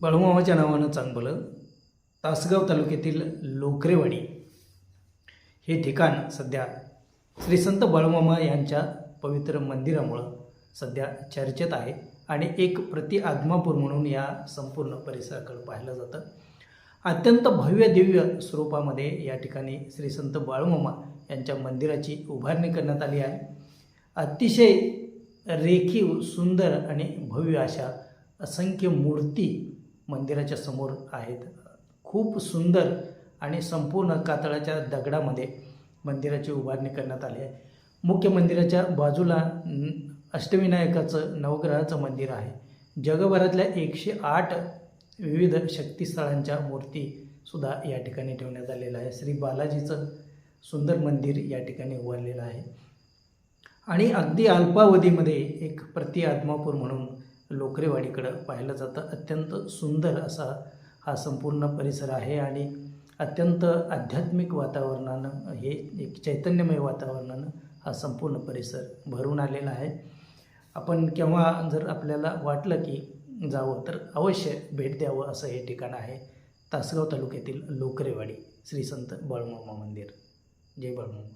बाळूमामाच्या नावानं चांगलं तासगाव तालुक्यातील लोकरेवाडी हे ठिकाण सध्या श्री संत बाळूमामा यांच्या पवित्र मंदिरामुळं सध्या चर्चेत आहे आणि एक प्रति आत्मापूर म्हणून या संपूर्ण परिसराकडे पाहिलं जातं. अत्यंत भव्य दिव्य स्वरूपामध्ये या ठिकाणी श्री संत बाळूमामा यांच्या मंदिराची उभारणी करण्यात आली आहे. अतिशय रेखीव सुंदर आणि भव्य अशा असंख्य मूर्ती मंदिराच्या समोर आहेत. खूप सुंदर आणि संपूर्ण कातळाच्या दगडामध्ये मंदिराची उभारणी करण्यात आली आहे. मुख्य मंदिराच्या बाजूला अष्टविनायकाचं नवग्रहाचं मंदिर आहे. जगभरातल्या एकशे आठ विविध शक्तिस्थळांच्या मूर्तीसुद्धा या ठिकाणी ठेवण्यात आलेल्या आहे श्री बालाजीचं सुंदर मंदिर या ठिकाणी उभारलेलं आहे. आणि अगदी अल्पावधीमध्ये एक प्रति आत्मापूर म्हणून लोकरेवाडीकडं पाहिलं जातं. अत्यंत सुंदर असा हा संपूर्ण परिसर आहे आणि अत्यंत आध्यात्मिक वातावरणानं हे एक चैतन्यमय वातावरणानं हा संपूर्ण परिसर भरून आलेला आहे. आपण केव्हा जर आपल्याला वाटलं की जावं तर अवश्य भेट द्यावं असं हे ठिकाण आहे. तासगाव तालुक्यातील लोकरेवाडी श्री संत बाळूमामा मंदिर. जय बाळूमामा.